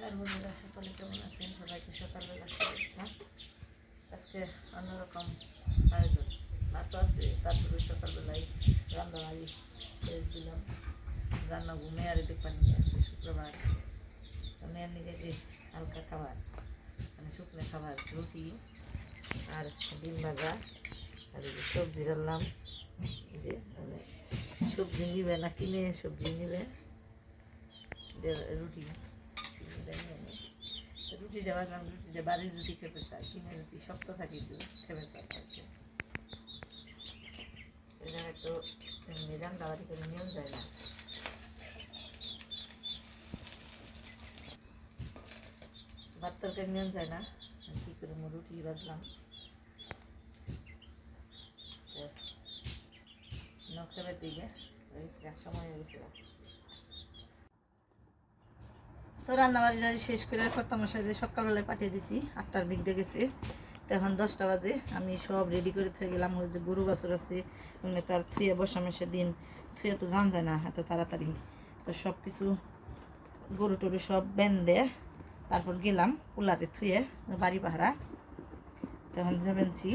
নমস্কার, বন্ধুরা, সকলে কেমন আছেন? সবাইকে সকালবেলা শুভেচ্ছা। আজকে অন্যরকম আয়োজন। ভাত আছে, তারপরে সকালবেলায় রান্নাবাড়ি শেষ দিলাম। রান্না ঘুমে আর এদিক পানি আজকে শুক্রবার। মেয়ের নিকে যে হালকা খাবার মানে শুকনো খাবার, রুটি আর ডিম ভাজা। আর সবজি রান্নাম। যে মানে সবজি নিবে না, কিনে সবজি নিবে। রুটি। রুটি দেওয়া গেলাম রুটিটা বাড়ির রুটি খেতে চাই, কিনে রুটি, শক্ত থাকি একটু, খেতে চাই এটা একটু নিজাম দাওয়াতি করে নিয়ম যায় না। ভাত তরকারি নিয়ম যায় না কী করে মো রুটি বাজলাম। নখেবের দিকে সময় হয়ে গা। তো রান্নাবাড়িটা শেষ করে কর্তামশাইদের সকালবেলায় পাঠিয়ে দিছি, আটটার দিক দিয়ে গেছে। তো এখন দশটা বাজে, আমি সব রেডি করে থেকে গেলাম। ওই যে গরু গাছর আছে, এমনি তার থুয়ে বসামে দিন। থুয়ে তো জান যায় না, এত তাড়াতাড়ি। তো সব কিছু গরু টরু সব বেঁধে তারপর গেলাম পোলারে থুয়ে, বাড়ি পাহারা। তখন যাবেনছি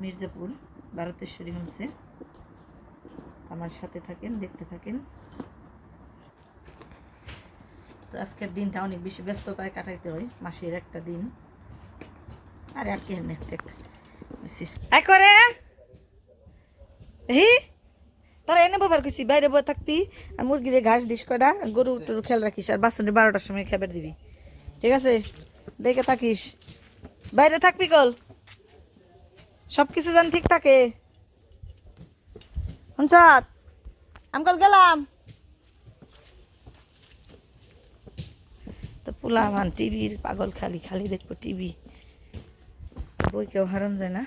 মির্জাপুর ভারতেশ্বরী হোমসে আমার সাথে থাকেন, দেখতে থাকেন। তো আজকের দিনটা অনেক বেশি ব্যস্ততায় কাটাইতে হয়, মাসের একটা দিন। আরে, আর কি তোরা এনে বাবার কইছি, বাইরে বয়ে থাকবি, আর ঘাস দিস কটা গরু টরু খেয়াল রাখিস, আর বাসনে বারোটার সময় খাবার দিবি। ঠিক আছে? দেখে থাকিস। বাইরে থাকবি কল। সব কিছু যেন ঠিক থাকে। আমি কল গেলাম। তো পোলা মান টিভির পাগল খালি খালি দেখব টিভি। বই কেউ হারান যায় না।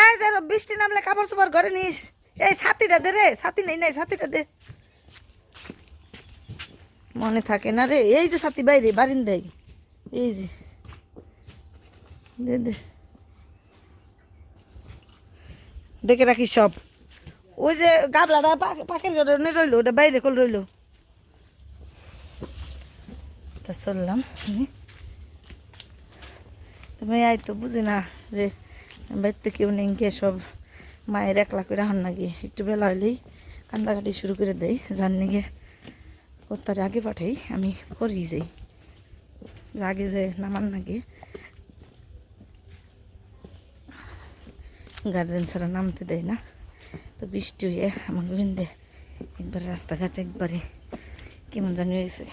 এই যে বৃষ্টি নামলে কাপড় চোপড় ঘরে নিস। এই ছাতিটা দে রে, ছাতি নেই, নাই, ছাতিটা দে। মনে থাকে না রে, এই যে ছাতি বাইরে বারিন্দাই এই যে। দে দে। দেখে রাখি সব। ওই যে গাবলাটা পাকের কারণে রইল, ওটা বাইরে কল রইল। তা চললাম তুমি আই তো বুঝি না যে বাড়িতে কেউ নেই গিয়ে সব মায়ের একলা করে হান নাকি? একটু বেলা হইলেই কান্দাকাটি শুরু করে দেয় জাননি গিয়ে কর্তারে আগে পাঠাই, আমি পরেই যাই। আগে যে নামান নাকি গার্জেন ছাড়া নামতে দেয় না। তো বৃষ্টি হয়ে আমার গোবিন্দে একবার রাস্তাঘাট একবারে কেমন জানি হয়ে গেছে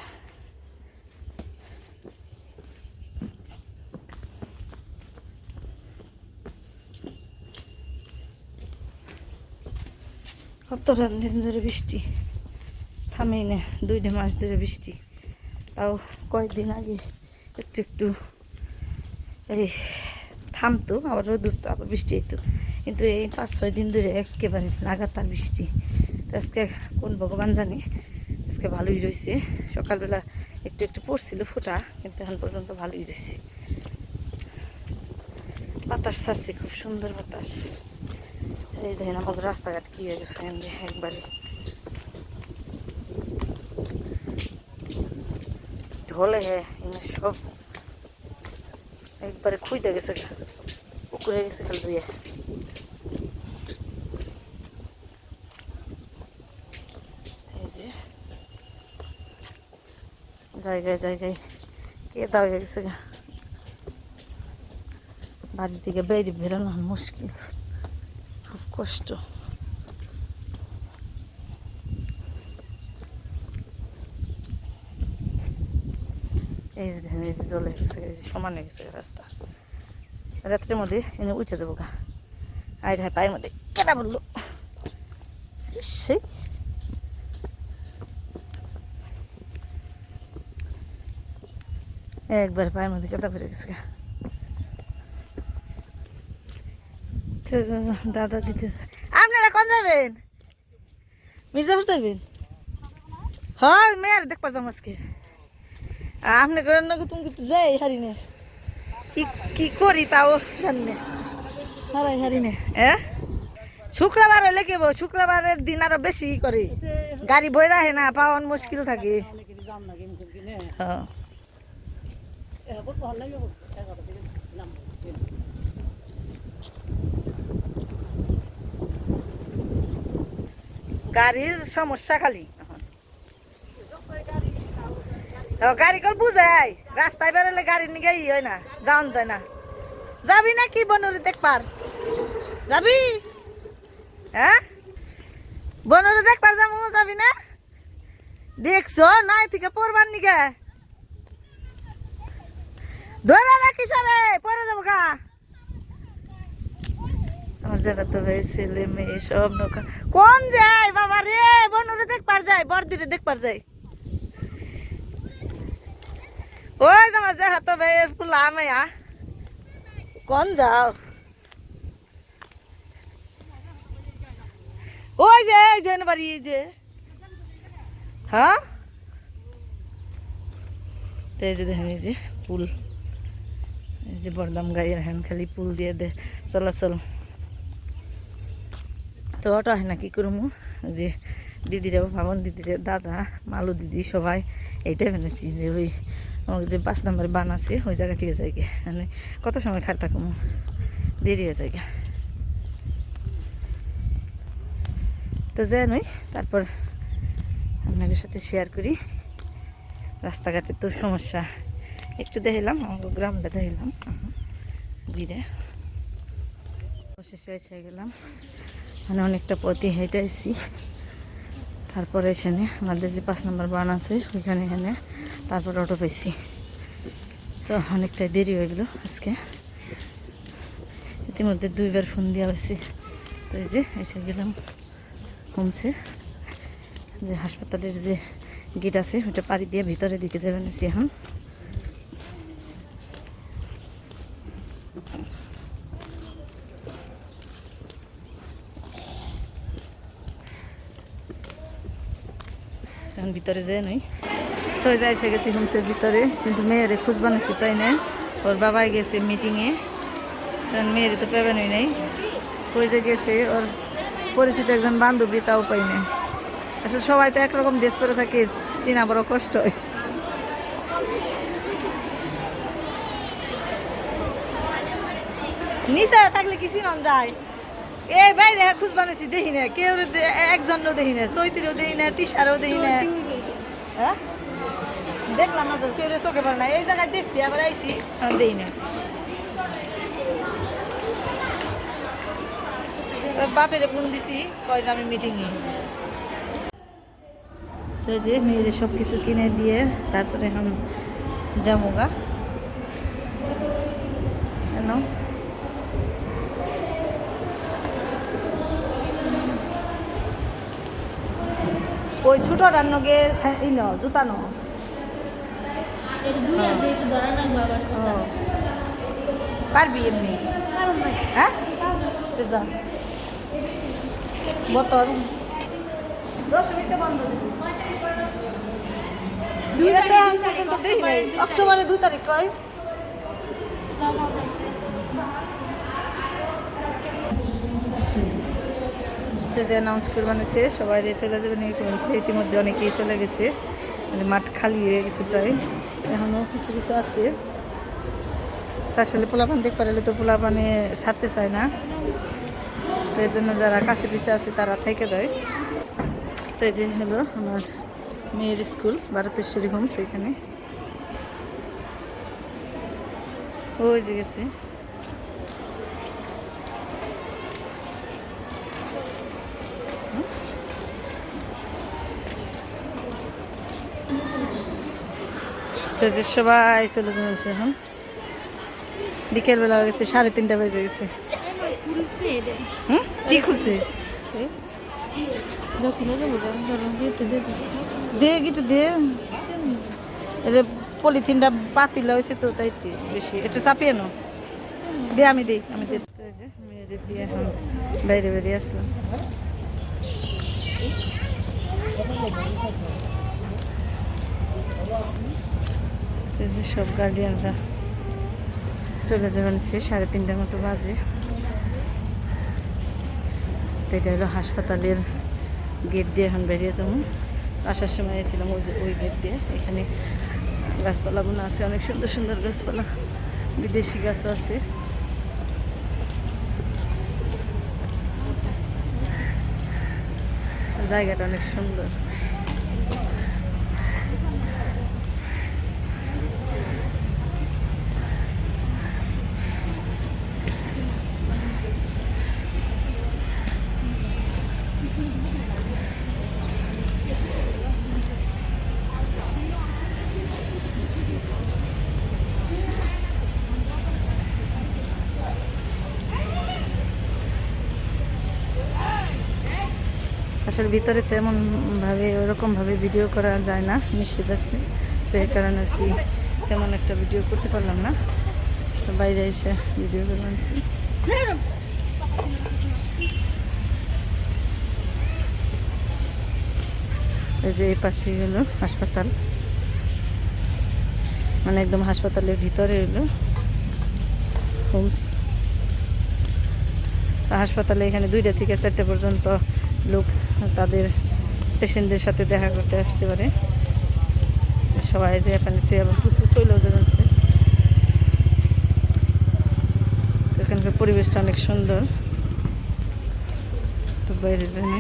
কত দিন ধরে বৃষ্টি। থামেই না, দুইটা মাস ধরে বৃষ্টি। তাও কয়েকদিন আগে একটু একটু এই থামতো আবার রোদ উঠতো আবার বৃষ্টি হইতো। কিন্তু এই পাঁচ, ছয় দিন ধরে একেবারে লাগাতার বৃষ্টি। তো আজকে কোন ভগবান জানে? আজকে ভালোই রয়েছে সকালবেলা একটু একটু পড়ছিল ফোটা, কিন্তু এখন পর্যন্ত ভালোই রয়েছে বাতাস ছাড়ছে, খুব সুন্দর বাতাস। এই দেখেন আমাদের রাস্তাঘাট কি হয়ে গেছে একবারে। ঢলে হ্যাঁ সব। একবারে খুঁজতে গেছে। পুকুরে গেছে খালি ধুয়ে জায়গায় জায়গায় কেদা হয়ে গেছে বাড়ি থেকে বেরিয়ে বেরোনো মুশকিল খুব কষ্ট গেছে এই যে সমান হয়ে গেছে রাস্তা। রাত্রের মধ্যে এনে উঠে যাব গা। আয় ঢাই পায়ের মধ্যে কেনা বলল সেই। একবার পায়ের মধ্যে কেদা পড়ে গেছে গা। দাদা দিতে আপনারা কোন যাবেন? মির্জাপুর যাবেন? হ্যাঁ মেয়ের দেখবার যাম আজকে। আপনি করেন না তুমি কিন্তু যাই হারি নে। কি কি করি তাও জানি হারাই হারি নে। হ্যাঁ শুক্রবার হলে কি হব? শুক্রবারের দিন আরও বেশি করে। গাড়ি বই রাখে না, পাওয়ান মুশকিল থাকে। অনেকে সমস্যা লাগে মুখে কিনে হ্যাঁ। এরকম ভালো লাগে এগারোটা থেকে দাম গাড়ির সমস্যা খালি এখন। ও, গাড়ি কল বুঝাই। রাস্তায় বেরোলে গাড়ি নিয়ে ই হয় না যাওন যায় না। যাবি না কি বনুরি দেখবার যাবি? হ্যাঁ বনুরি দেখবার যাব যাবি না? দেখছ নাই থেকে পড়বার নিগে। ধরে রাখিস রে পরে যাব গা। আমার যারা তো ভাই ছেলে মেয়ে সব নৌকা কোন যায় বাবা রে বনুরে দেখবার যায় বরদিরে দেখবার যায়। ওই যে আমার যারা তো ভাই ফুলা আমায়া। কোন যাও? ওই যে এই যে বাড়ি এই যে। হ্যাঁ? তো এই যে দেখেন এই যে পুল এই যে বরদাম গাইয়ের হ্যান খালি পুল দিয়ে দে। চলাচল তো ওটা হয় না কি করব? যে দিদিরা ভাবন দিদিরা দাদা মালু দিদি সবাই এইটাই ভেবেছি যে ওই আমাকে যে পাঁচ নম্বর বান আছে, ওই জায়গা থেকে যাই গে। মানে কত সময় খাট থাকব দেরি হয়ে যায়। তো যাই নই তারপর আপনাদের সাথে শেয়ার করি। রাস্তাঘাটে তো সমস্যা। একটু দেখলাম, আমাকে গ্রামটা দেখলাম। ঘুরে। শেষে এসে গেলাম। মানে অনেকটা পথে হেঁটে তারপরে এখানে আমাদের যে পাঁচ নম্বর বান আছে, ওইখানে এখানে তারপর অটো পাইছি। তো অনেকটাই দেরি হয়ে গেলো আজকে। ইতিমধ্যে দুইবার ফোন দেওয়া হয়েছে। তো এই যে, এসে গেলাম হোমসে যে হাসপাতালের যে গেট আছে ওটা পাড়ি দিয়ে ভিতরে দিকে যাবেন এখন। ভিতরে যায় নই। তো যাই এসে গেছি হোমসের ভিতরে, কিন্তু মেয়েরে খুঁজ বানাইছি পাই নাই। ওর বাবাই গেছে মিটিংয়ে কারণ মেয়েরে তো পেবেনই নেই। কই যে গেছে, ওর পরিচিত একজন বান্ধবী, তাও পাই নাই। আসলে সবাই তো একরকম ড্রেস পরে থাকে, চিনা বড় কষ্ট হয়। নিচে থাকলে কি চিনন যায়? এই বাইরে খুঁজ বানাইছি দেখি না কেউ একজনও দেখি না চৈতিরও দেখি না তিসারও দেখি না হ্যাঁ? দেখলাম না তো কেউ চোখে পড়ে না এই জায়গায় দেখছি আবার আইছি দেখি না বাপেরে ফোন দিছি কয় আমি মিটিংয়ে তো যে মেয়েদের সব কিছু কিনে দিয়ে তারপরে এখন যাব গা কেন ওই ছোট রান্নগে ই ন জুতা ন ও। পারবি এমনি? হ্যাঁ? যা। বোতল। দশ মিনিটে বন্ধ এটা তো এখন পর্যন্ত দেখি অক্টোবরের দু তারিখ কয় তো যে অ্যানাউন্স করবানো সে সবাই চলে যাবে নিয়ে কমেছে ইতিমধ্যে অনেকেই চলে গেছে। যে মাঠ খালি হয়ে গেছে প্রায়। এখনও কিছু কিছু আছে। তা আসলে পোলাপান দেখতে পারলে তো পোলাপানে ছাড়তে চায় না। তো এই জন্য যারা কাছে পিছে আছে, তারা থেকে যায়। তো এই যে হলো আমার মেয়ের স্কুল ভারতেশ্বরী হোম সেইখানে ওই যে গেছে। যে সবাই চলে যাচ্ছে এখন। বিকেলবেলা হয়ে গেছে, সাড়ে তিনটা বেজে গেছে। কি খুলছে? দে একটু দে। পলিথিনটা পাতিল হয়েছে তো, তাই বেশি। একটু চাপিয়ে নো দে, আমি দিই আমি দিই বাইরে বেরিয়ে আসলাম। এই যে সব গার্ডিয়ানরা চলে যাবেন সে সাড়ে তিনটার মতো বাজে। তো এটা হলো হাসপাতালের গেট দিয়ে এখন বেরিয়ে যাব। আসার সময় এসেছিলাম ওই যে ওই গেট দিয়ে। এখানে গাছপালা বোনা আছে, অনেক সুন্দর সুন্দর গাছপালা। বিদেশি গাছও আছে। জায়গাটা অনেক সুন্দর। আসলে ভিতরে তেমন ভাবে, ওরকম ভাবে ভিডিও করা যায় না, নিষেধ আছে। তো এই কারণে আর কি তেমন একটা ভিডিও করতে পারলাম না। তো বাইরে এসে ভিডিও করে আনছি। এই যে এই পাশেই হলো হাসপাতাল। মানে একদম হাসপাতালের ভিতরে হলো হোমস হাসপাতালে এখানে দুইটা থেকে চারটে পর্যন্ত লোক তাদের পেশেন্টদের সাথে দেখা করতে আসতে পারে। সবাই যে এখানে সে আবার প্রচুর চলেও যাচ্ছে এখানকার পরিবেশটা অনেক সুন্দর। তো বাইরে জানি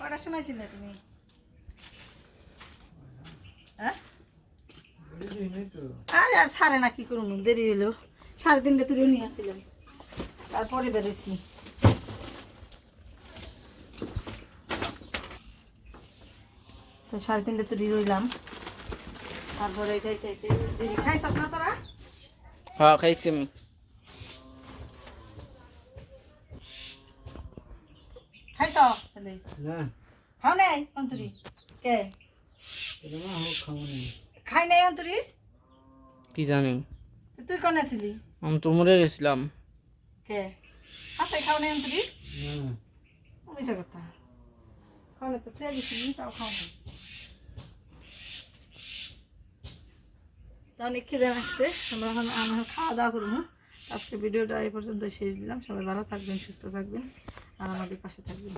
কটার সময় ছিলে তুমি? আরে আর সারে না কি করুন দেরি হলো সাড়ে তিনটে তুলে নিয়ে আসছিলাম তারপরে বেরোছি তো সাড়ে তিনটে তুলি রইলাম তারপরে দেরি। খাইছ না তোরা? হ্যাঁ খাইছি আমি। খাইছ? তাহলে না। খাও নাই অন্তরি। কে? এটা মা খাব নাই অন্তরি কি জানি? তুই কোন আসিলি আমি তো মরে গেছিলাম। কে? আছে খাও নাই অন্তরি না মিশা কথা। খাওয়ালে তো খেয়ে গেছিলি তাও খাও নাই। তো অনেক খিদে লাগছে। আমরা এখন আমরা খাওয়া দাওয়া করব আজকে ভিডিওটা এই পর্যন্ত শেষ দিলাম। সবাই ভালো থাকবেন সুস্থ থাকবেন আর আমাদের পাশে থাকবেন।